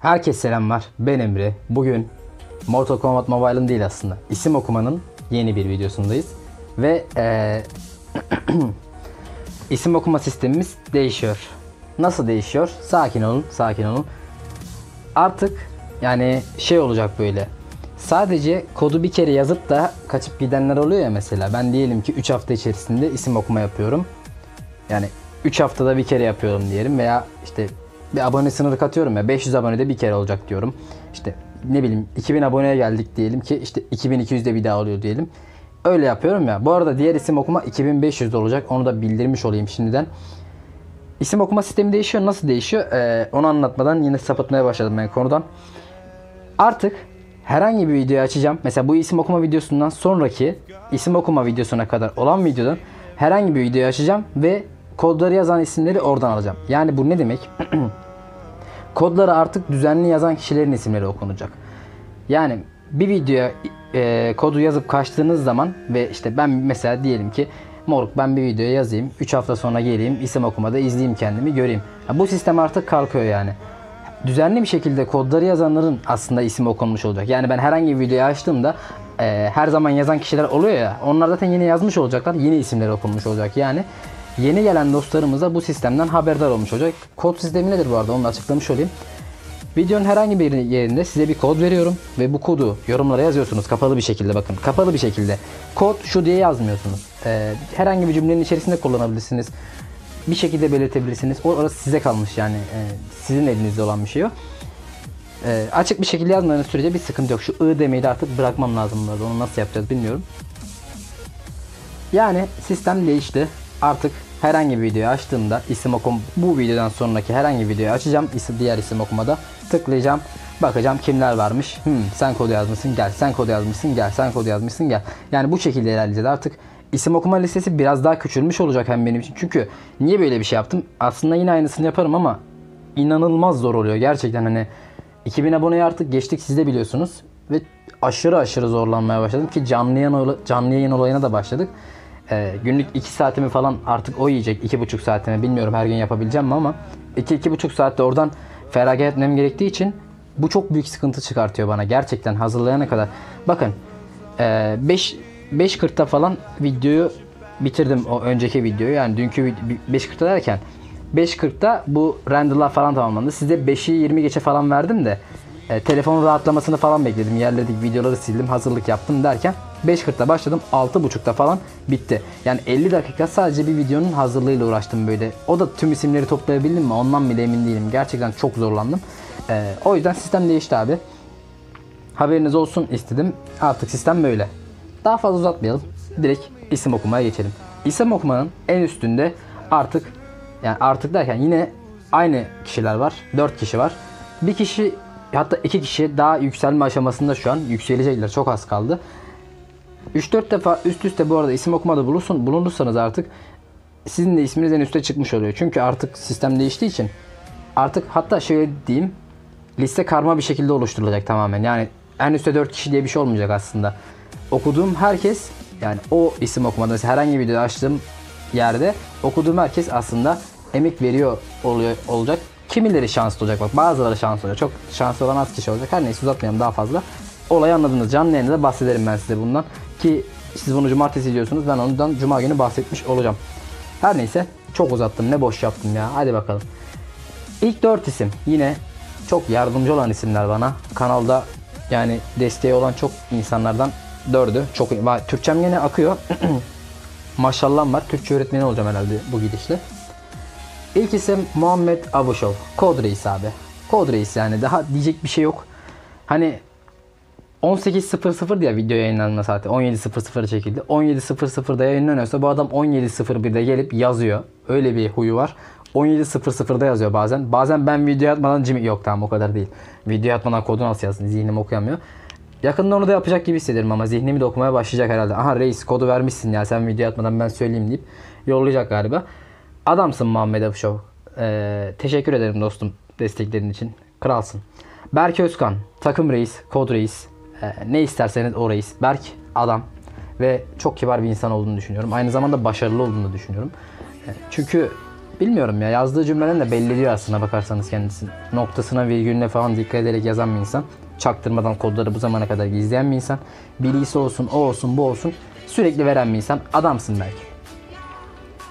Herkese selamlar. Ben Emre. Bugün Mortal Kombat Mobile'ın değil aslında. isim okumanın yeni bir videosundayız. Ve eee, isim okuma sistemimiz değişiyor. Nasıl değişiyor? Sakin olun, sakin olun. Artık yani şey olacak böyle. Sadece kodu bir kere yazıp da kaçıp gidenler oluyor ya mesela. Ben diyelim ki 3 hafta içerisinde isim okuma yapıyorum. Yani 3 haftada bir kere yapıyorum diyelim veya işte bir abone sınırı katıyorum ya 500 abonede bir kere olacak diyorum. İşte ne bileyim 2000 aboneye geldik diyelim ki işte 2200'de bir daha oluyor diyelim. Öyle yapıyorum ya. Bu arada diğer isim okuma 2500'de olacak. Onu da bildirmiş olayım şimdiden. İsim okuma sistemi değişiyor. Nasıl değişiyor? Ee, onu anlatmadan yine sapıtmaya başladım ben konudan. Artık herhangi bir videoyu açacağım. Mesela bu isim okuma videosundan sonraki isim okuma videosuna kadar olan videodan herhangi bir videoyu açacağım ve kodları yazan isimleri oradan alacağım. Yani bu ne demek? Kodları artık düzenli yazan kişilerin isimleri okunacak. Yani bir videoya e, kodu yazıp kaçtığınız zaman ve işte ben mesela diyelim ki moruk ben bir videoya yazayım 3 hafta sonra geleyim isim okumada izleyeyim kendimi göreyim. Ya bu sistem artık kalkıyor yani. Düzenli bir şekilde kodları yazanların aslında ismi okunmuş olacak. Yani ben herhangi bir videoyu açtığımda e, her zaman yazan kişiler oluyor ya onlar zaten yeni yazmış olacaklar yeni isimleri okunmuş olacak yani. Yeni gelen dostlarımız da bu sistemden haberdar olmuş olacak. Kod sistemi nedir bu arada onu da açıklamış olayım. Videonun herhangi bir yerinde size bir kod veriyorum ve bu kodu yorumlara yazıyorsunuz kapalı bir şekilde bakın kapalı bir şekilde. Kod şu diye yazmıyorsunuz. Ee, herhangi bir cümlenin içerisinde kullanabilirsiniz. Bir şekilde belirtebilirsiniz. O orası size kalmış yani Ee, sizin elinizde olan bir şey o. Ee, açık bir şekilde yazmadığınız sürece bir sıkıntı yok. Şu ı demeyi de artık bırakmam lazım burada. Onu nasıl yapacağız bilmiyorum. Yani sistem değişti. Artık herhangi bir videoyu açtığımda isim okum bu videodan sonraki herhangi bir videoyu açacağım. İsim, diğer isim okumada tıklayacağım. Bakacağım kimler varmış. Hmm, sen kodu yazmışsın gel. Sen kodu yazmışsın gel. Sen kodu yazmışsın gel. Yani bu şekilde ilerleyeceğiz. Artık isim okuma listesi biraz daha küçülmüş olacak hem benim için. Çünkü niye böyle bir şey yaptım? Aslında yine aynısını yaparım ama inanılmaz zor oluyor. Gerçekten hani 2000 aboneye artık geçtik siz de biliyorsunuz. Ve aşırı aşırı zorlanmaya başladım ki canlı yayın, canlı yayın olayına da başladık. Ee, günlük 2 saatimi falan artık o yiyecek. 2,5 saatimi bilmiyorum her gün yapabileceğim mi ama 2-2,5 saatte oradan feragat etmem gerektiği için bu çok büyük sıkıntı çıkartıyor bana. Gerçekten hazırlayana kadar. Bakın ee, 5 5.40'da falan videoyu bitirdim o önceki videoyu. Yani dünkü vid- 5.40'da derken 5.40'da bu renderlar falan tamamlandı. Size 5'i 20 geçe falan verdim de e, telefonun rahatlamasını falan bekledim. Yerledik videoları sildim hazırlık yaptım derken 5.40'da başladım 6.30'da falan bitti. Yani 50 dakika sadece bir videonun hazırlığıyla uğraştım böyle. O da tüm isimleri toplayabildim mi ondan bile emin değilim. Gerçekten çok zorlandım. E, o yüzden sistem değişti abi. Haberiniz olsun istedim. Artık sistem böyle. Daha fazla uzatmayalım. Direkt isim okumaya geçelim. İsim okumanın en üstünde artık yani artık derken yine aynı kişiler var. 4 kişi var. Bir kişi hatta iki kişi daha yükselme aşamasında şu an yükselecekler. Çok az kaldı. 3-4 defa üst üste bu arada isim okumada bulunsun, bulunursanız artık sizin de isminiz en üste çıkmış oluyor. Çünkü artık sistem değiştiği için artık hatta şöyle diyeyim liste karma bir şekilde oluşturulacak tamamen. Yani en üstte 4 kişi diye bir şey olmayacak aslında. Okuduğum herkes yani o isim okumada mesela herhangi bir video açtığım yerde okuduğum herkes aslında emek veriyor oluyor olacak. Kimileri şanslı olacak bak bazıları şanslı olacak. Çok şanslı olan az kişi olacak. Her neyse uzatmayalım daha fazla. Olayı anladınız. Canlı yayında da bahsederim ben size bundan. Ki siz bunu cumartesi diyorsunuz. Ben ondan cuma günü bahsetmiş olacağım. Her neyse çok uzattım. Ne boş yaptım ya. Hadi bakalım. İlk 4 isim yine çok yardımcı olan isimler bana. Kanalda yani desteği olan çok insanlardan dördü. Çok Türkçem yine akıyor. Maşallah var. Türkçe öğretmeni olacağım herhalde bu gidişle. İlk isim Muhammed Abuşov. Kod Reis abi. Kod Reis yani daha diyecek bir şey yok. Hani 18.00 diye video yayınlanma saati. 17.00 çekildi. 17.00'da yayınlanıyorsa bu adam 17.01'de gelip yazıyor. Öyle bir huyu var. 17.00'da yazıyor bazen. Bazen ben video atmadan cim yok tamam o kadar değil. Video atmadan kodu nasıl yazsın zihnim okuyamıyor. Yakında onu da yapacak gibi hissederim ama zihnimi de okumaya başlayacak herhalde. Aha reis kodu vermişsin ya sen video atmadan ben söyleyeyim deyip yollayacak galiba. Adamsın Muhammed Afşov. Ee, teşekkür ederim dostum desteklerin için. Kralsın. Berk Özkan, takım reis, kod reis. Ee, ne isterseniz o. Berk adam ve çok kibar bir insan olduğunu düşünüyorum. Aynı zamanda başarılı olduğunu düşünüyorum. Ee, çünkü bilmiyorum ya yazdığı cümleden de belli diyor aslında bakarsanız kendisi. Noktasına virgülüne falan dikkat ederek yazan bir insan. Çaktırmadan kodları bu zamana kadar gizleyen bir insan. Bilgisi olsun, o olsun, bu olsun. Sürekli veren bir insan. Adamsın belki.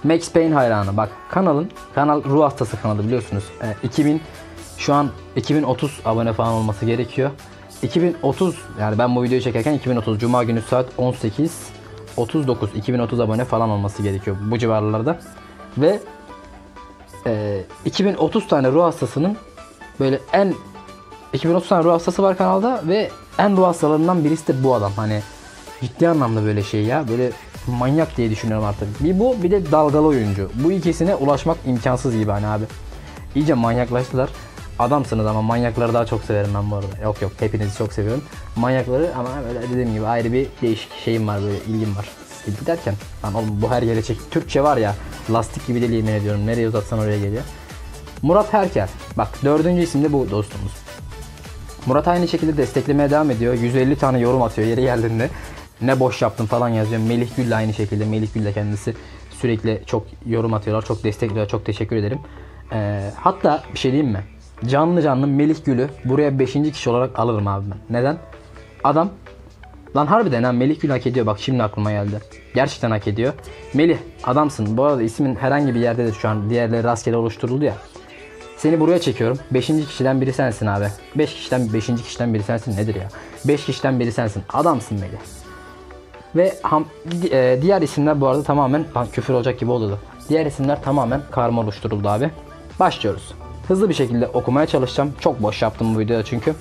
Max Payne hayranı. Bak kanalın, kanal ruh hastası kanalı biliyorsunuz. Ee, 2000 şu an 2030 abone falan olması gerekiyor. 2030 yani ben bu videoyu çekerken 2030 Cuma günü saat 18 39 2030 abone falan olması gerekiyor bu civarlarda. Ve e, 2030 tane ruh hastasının böyle en 2030 tane ruh hastası var kanalda ve en ruh hastalarından birisi de bu adam. Hani ciddi anlamda böyle şey ya. Böyle manyak diye düşünüyorum artık. Bir bu bir de dalgalı oyuncu. Bu ikisine ulaşmak imkansız gibi hani abi. İyice manyaklaştılar. Adamsınız ama manyakları daha çok severim ben bu arada. Yok yok hepinizi çok seviyorum. Manyakları ama böyle dediğim gibi ayrı bir değişik şeyim var böyle ilgim var. İlgi derken lan oğlum bu her yere çek. Türkçe var ya lastik gibi değil yemin ediyorum. Nereye uzatsan oraya geliyor. Murat Herker. Bak dördüncü isim de bu dostumuz. Murat aynı şekilde desteklemeye devam ediyor. 150 tane yorum atıyor yeri geldiğinde. Ne boş yaptım falan yazıyor. Melih Gül de aynı şekilde. Melih Gül de kendisi sürekli çok yorum atıyorlar. Çok destekliyor. Çok teşekkür ederim. Ee, hatta bir şey diyeyim mi? Canlı canlı Melih Gül'ü buraya 5. kişi olarak alırım abi ben. Neden? Adam Lan harbiden ha Melih Gül hak ediyor. Bak şimdi aklıma geldi. Gerçekten hak ediyor. Melih adamsın. Bu arada ismin herhangi bir yerde de şu an diğerleri rastgele oluşturuldu ya. Seni buraya çekiyorum. 5. kişiden biri sensin abi. 5 kişiden 5. kişiden biri sensin nedir ya? 5 kişiden biri sensin. Adamsın Melih. Ve ham, e, diğer isimler bu arada tamamen küfür olacak gibi oldu. Diğer isimler tamamen karma oluşturuldu abi. Başlıyoruz. Hızlı bir şekilde okumaya çalışacağım. Çok boş yaptım bu videoda çünkü.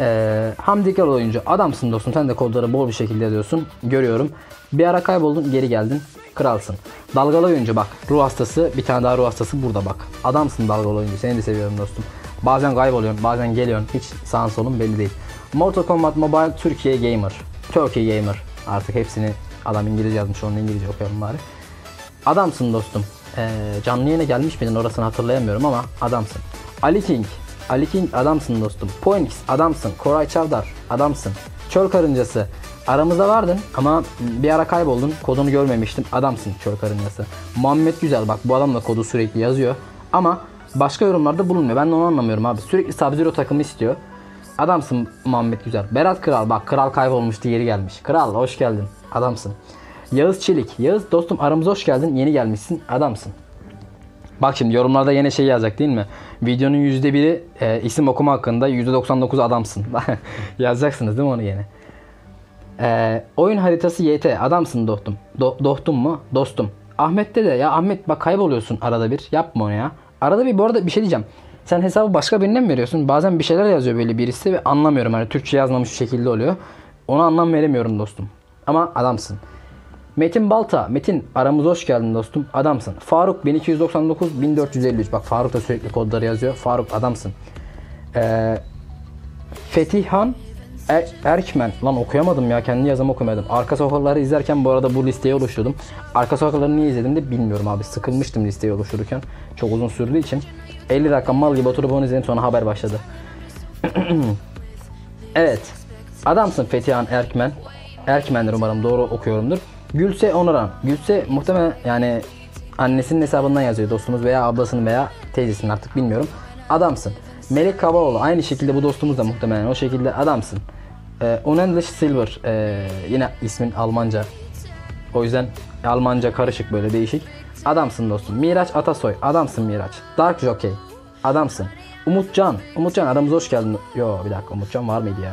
Ee, Hamdi Kral oyuncu adamsın dostum. Sen de kodları bol bir şekilde yazıyorsun görüyorum. Bir ara kayboldun geri geldin. Kralsın. Dalgalı oyuncu bak. Ruh hastası bir tane daha ruh hastası burada bak. Adamsın dalgalı oyuncu. Seni de seviyorum dostum. Bazen kayboluyorsun bazen geliyorsun. Hiç sağın solun belli değil. Mortal Kombat Mobile Türkiye Gamer. Turkey Gamer. Artık hepsini adam İngilizce yazmış onu İngilizce okuyalım bari. Adamsın dostum. Ee, canlı yayına gelmiş miydin orasını hatırlayamıyorum ama adamsın. Ali King. Ali King adamsın dostum. Poinx adamsın. Koray Çavdar adamsın. Çöl karıncası. Aramızda vardın ama bir ara kayboldun. Kodunu görmemiştim. Adamsın çöl karıncası. Muhammed Güzel bak bu adam da kodu sürekli yazıyor. Ama başka yorumlarda bulunmuyor. Ben de onu anlamıyorum abi. Sürekli Sub-Zero takımı istiyor. Adamsın Muhammed Güzel. Berat Kral bak kral kaybolmuştu geri gelmiş. Kral hoş geldin. Adamsın. Yağız Çelik. Yağız dostum aramıza hoş geldin. Yeni gelmişsin. Adamsın. Bak şimdi yorumlarda yine şey yazacak değil mi? Videonun %1'i e, isim okuma hakkında %99 adamsın. Yazacaksınız değil mi onu yine? E, oyun haritası YT. Adamsın dostum. Do- dostum mu? Dostum. Ahmet'te de ya Ahmet bak kayboluyorsun arada bir. Yapma onu ya. Arada bir bu arada bir şey diyeceğim. Sen hesabı başka birine mi veriyorsun? Bazen bir şeyler yazıyor böyle birisi ve anlamıyorum. Hani Türkçe yazmamış şekilde oluyor. Ona anlam veremiyorum dostum. Ama adamsın. Metin Balta. Metin aramıza hoş geldin dostum. Adamsın. Faruk 1299 1453. Bak Faruk da sürekli kodları yazıyor. Faruk adamsın. Ee, Fetihan Er- Erkmen. Lan okuyamadım ya. Kendi yazımı okuyamadım. Arka sokakları izlerken bu arada bu listeyi oluşturdum. Arka sokakları niye izledim de bilmiyorum abi. Sıkılmıştım listeyi oluştururken. Çok uzun sürdüğü için. 50 dakika mal gibi oturup onu izledim sonra haber başladı. Evet. Adamsın Fetihan Erkmen. Erkmen'dir umarım doğru okuyorumdur. Gülse Onuran. Gülse muhtemelen yani annesinin hesabından yazıyor dostumuz veya ablasının veya teyzesinin artık bilmiyorum. Adamsın. Melek Kabaoğlu aynı şekilde bu dostumuz da muhtemelen o şekilde adamsın. Ee, Unendlich Silver ee, yine ismin Almanca. O yüzden Almanca karışık böyle değişik. Adamsın dostum. Miraç Atasoy. Adamsın Miraç. Dark Jockey. Adamsın. Umutcan. Umutcan aramıza hoş geldin. Yo bir dakika Umutcan var mıydı ya?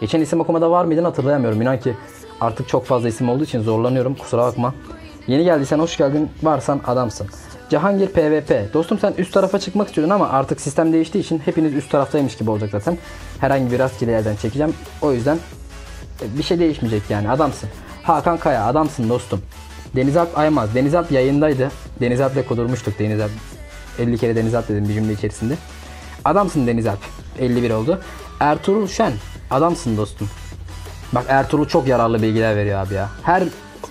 Geçen isim okumada var mıydın hatırlayamıyorum. İnan ki artık çok fazla isim olduğu için zorlanıyorum. Kusura bakma. Yeni geldiysen hoş geldin. Varsan adamsın. Cihangir PVP. Dostum sen üst tarafa çıkmak istiyordun ama artık sistem değiştiği için hepiniz üst taraftaymış gibi olacak zaten. Herhangi bir rastgele yerden çekeceğim. O yüzden e, bir şey değişmeyecek yani adamsın. Hakan Kaya adamsın dostum. Deniz Alp Aymaz. Deniz Alp yayındaydı. Deniz Alp'le kudurmuştuk Deniz Alp. 50 kere Deniz Alp dedim bir cümle içerisinde. Adamsın Deniz Alp. 51 oldu. Ertuğrul Şen. Adamsın dostum. Bak Ertuğrul çok yararlı bilgiler veriyor abi ya. Her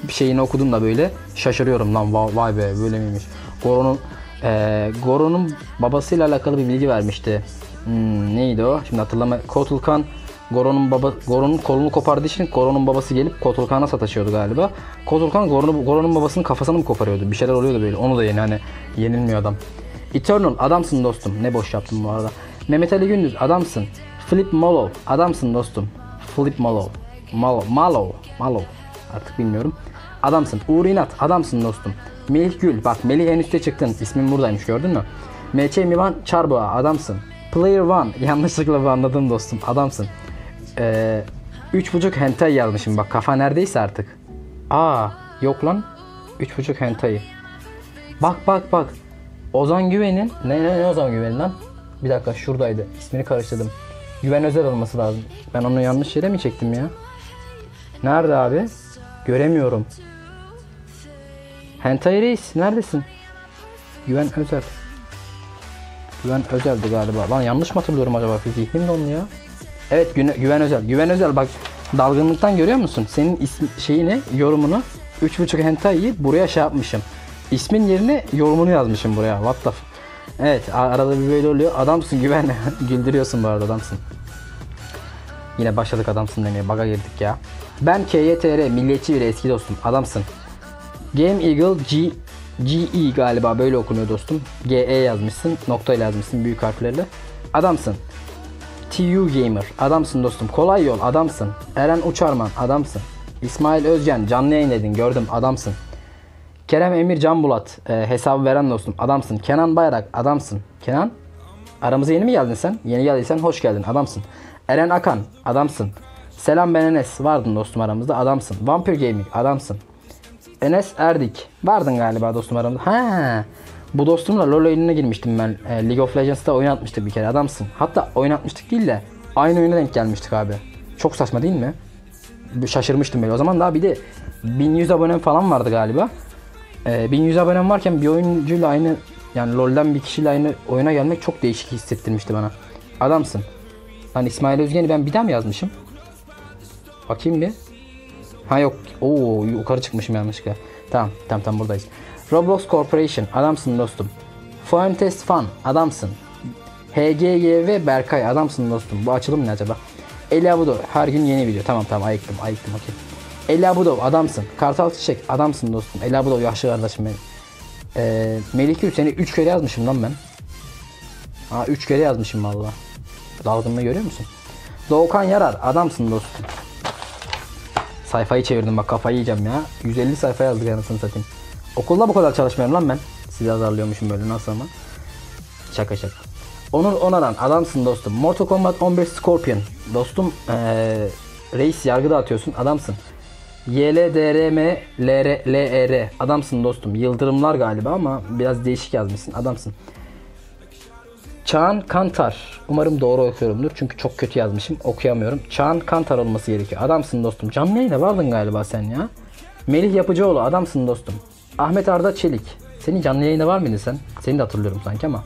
şeyini okudum da böyle şaşırıyorum lan vay, vay be böyle miymiş. Goron'un eee Goron'un babasıyla alakalı bir bilgi vermişti. Hmm, neydi o? Şimdi hatırlama. Kotulkan Goro'nun baba Goro'nun kolunu kopardığı için Goro'nun babası gelip Kotulkan'a sataşıyordu galiba. Kotulkan Goro'nun Goro'nun babasının kafasını mı koparıyordu? Bir şeyler oluyordu böyle. Onu da yeni hani yenilmiyor adam. Eternal adamsın dostum. Ne boş yaptım bu arada. Mehmet Ali Gündüz adamsın. Flip Malo adamsın dostum. Flip Malo. Malo. Malo. Malo. Artık bilmiyorum. Adamsın. Uğur İnat adamsın dostum. Melih Gül. Bak Melih en üste çıktın. İsmin buradaymış gördün mü? MÇ Mivan Çarboğa adamsın. Player One yanlışlıkla bu anladım dostum. Adamsın. Ee, üç buçuk hentai yazmışım bak kafa neredeyse artık. Aa yok lan. Üç buçuk hentai. Bak bak bak. Ozan Güven'in ne, ne, ne Ozan Güven lan? Bir dakika şuradaydı. İsmini karıştırdım. Güven Özel olması lazım. Ben onu yanlış yere mi çektim ya? Nerede abi? Göremiyorum. Hentai Reis neredesin? Güven Özel. Güven Özel'di galiba. Lan yanlış mı hatırlıyorum acaba? Zihnim dondu ya. Evet Güne- Güven Özel. Güven Özel bak dalgınlıktan görüyor musun? Senin ismi, şeyini, yorumunu 3.5 hentai'yi buraya şey yapmışım. İsmin yerine yorumunu yazmışım buraya. What the Evet arada bir böyle oluyor. Adamsın Güven. Güldürüyorsun bu arada adamsın. Yine başladık adamsın demeye. Baga girdik ya. Ben KYTR milliyetçi bir eski dostum. Adamsın. Game Eagle G GE galiba böyle okunuyor dostum. GE yazmışsın. Noktayla yazmışsın büyük harflerle. Adamsın. TU Gamer. Adamsın dostum. Kolay yol. Adamsın. Eren Uçarman. Adamsın. İsmail Özgen. Canlı yayın dedin. Gördüm. Adamsın. Kerem Emir Can Bulat. e, hesabı veren dostum. Adamsın. Kenan Bayrak. Adamsın. Kenan. Aramıza yeni mi geldin sen? Yeni geldiysen hoş geldin. Adamsın. Eren Akan. Adamsın. Selam ben Enes. Vardın dostum aramızda. Adamsın. Vampir Gaming. Adamsın. Enes Erdik. Vardın galiba dostum aramızda. Ha. Bu dostumla LoL oyununa girmiştim ben. E, League of Legends'ta oynatmıştık bir kere. Adamsın. Hatta oynatmıştık değil de aynı oyuna denk gelmiştik abi. Çok saçma değil mi? Şaşırmıştım böyle. O zaman daha bir de 1100 abonem falan vardı galiba. E, 1100 abonem varken bir oyuncuyla aynı yani LoL'den bir kişiyle aynı oyuna gelmek çok değişik hissettirmişti bana. Adamsın. Lan İsmail Özgen'i ben bir daha mı yazmışım? Bakayım bir. Ha yok. Oo yukarı çıkmışım yanlışlıkla. Tamam tamam tamam buradayız. Roblox Corporation adamsın dostum. Fuentes Fun adamsın. HGYV Berkay adamsın dostum. Bu açılım ne acaba? Eli Abudo her gün yeni video. Tamam tamam ayıktım ayıktım okey. Eli Abudo adamsın. Kartal Çiçek adamsın dostum. Eli Abudo yaşlı kardeşim benim. Ee, Melih Gül seni 3 kere yazmışım lan ben. Aa 3 kere yazmışım valla. Dalgınlığı görüyor musun? Doğukan Yarar adamsın dostum. Sayfayı çevirdim bak kafayı yiyeceğim ya. 150 sayfa yazdık anasını satayım. Okulda bu kadar çalışmıyorum lan ben. Sizi azarlıyormuşum böyle nasıl ama. Şaka şaka. Onur Onaran adamsın dostum. Mortal Kombat 11 Scorpion. Dostum ee, reis yargıda atıyorsun adamsın. YLDRM LR LR adamsın dostum. Yıldırımlar galiba ama biraz değişik yazmışsın adamsın. Çağan Kantar. Umarım doğru okuyorumdur. Çünkü çok kötü yazmışım. Okuyamıyorum. Çağan Kantar olması gerekiyor. Adamsın dostum. Canlı yayına vardın galiba sen ya. Melih Yapıcıoğlu. Adamsın dostum. Ahmet Arda Çelik. Senin canlı yayında var mıydın sen? Seni de hatırlıyorum sanki ama.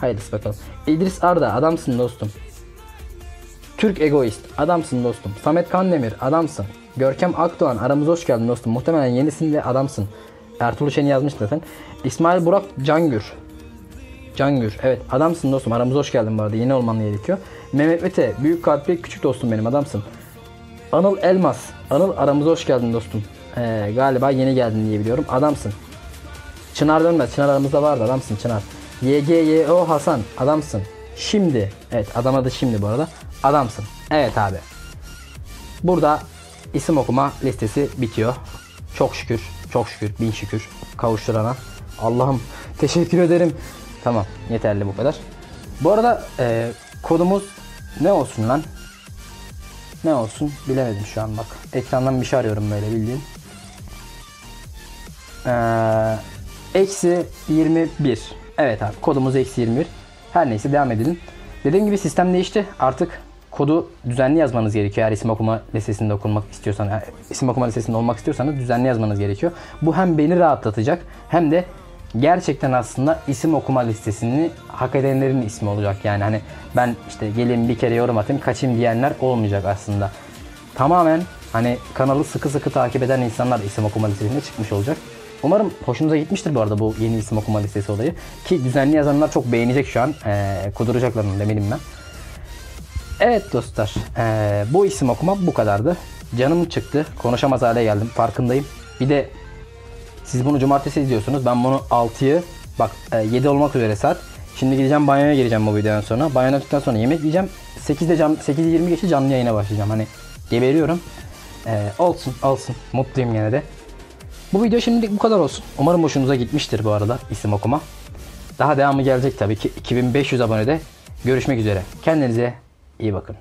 Hayırlısı bakalım. İdris Arda. Adamsın dostum. Türk Egoist. Adamsın dostum. Samet Kandemir. Adamsın. Görkem Akdoğan. Aramıza hoş geldin dostum. Muhtemelen yenisinde adamsın. Ertuğrul Şen'i yazmıştın zaten. İsmail Burak Cangür. Cangür. Evet adamsın dostum. Aramıza hoş geldin bu arada. Yeni olman gerekiyor. Mehmet Mete. Büyük kalpli küçük dostum benim. Adamsın. Anıl Elmas. Anıl aramıza hoş geldin dostum. Ee, galiba yeni geldin diye biliyorum. Adamsın. Çınar dönmez. Çınar aramızda vardı. Adamsın Çınar. YGYO Hasan. Adamsın. Şimdi. Evet adam adı şimdi bu arada. Adamsın. Evet abi. Burada isim okuma listesi bitiyor. Çok şükür. Çok şükür. Bin şükür. Kavuşturana. Allah'ım teşekkür ederim. Tamam yeterli bu kadar. Bu arada e, kodumuz ne olsun lan? Ne olsun bilemedim şu an bak. Ekrandan bir şey arıyorum böyle bildiğin. Ee, eksi 21. Evet abi kodumuz eksi 21. Her neyse devam edelim. Dediğim gibi sistem değişti. Artık kodu düzenli yazmanız gerekiyor. Eğer isim okuma listesinde okunmak istiyorsanız, isim okuma listesinde olmak istiyorsanız düzenli yazmanız gerekiyor. Bu hem beni rahatlatacak hem de gerçekten aslında isim okuma listesini hak edenlerin ismi olacak. Yani hani ben işte gelin bir kere yorum atayım kaçayım diyenler olmayacak aslında. Tamamen hani kanalı sıkı sıkı takip eden insanlar isim okuma listesinde çıkmış olacak. Umarım hoşunuza gitmiştir bu arada bu yeni isim okuma listesi olayı. Ki düzenli yazanlar çok beğenecek şu an. Ee, kuduracaklar onu eminim ben. Evet dostlar, eee, bu isim okuma bu kadardı. Canım çıktı, konuşamaz hale geldim, farkındayım. Bir de siz bunu cumartesi izliyorsunuz, ben bunu 6'yı, bak e, 7 olmak üzere saat. Şimdi gideceğim banyoya gireceğim bu videodan sonra. Banyodan çıktıktan sonra yemek yiyeceğim. 8'de can, 8.20 geçe canlı yayına başlayacağım. Hani geberiyorum. Eee, olsun, olsun. Mutluyum yine de. Bu video şimdilik bu kadar olsun. Umarım hoşunuza gitmiştir bu arada isim okuma. Daha devamı gelecek tabii ki. 2500 abonede görüşmek üzere. Kendinize iyi bakın.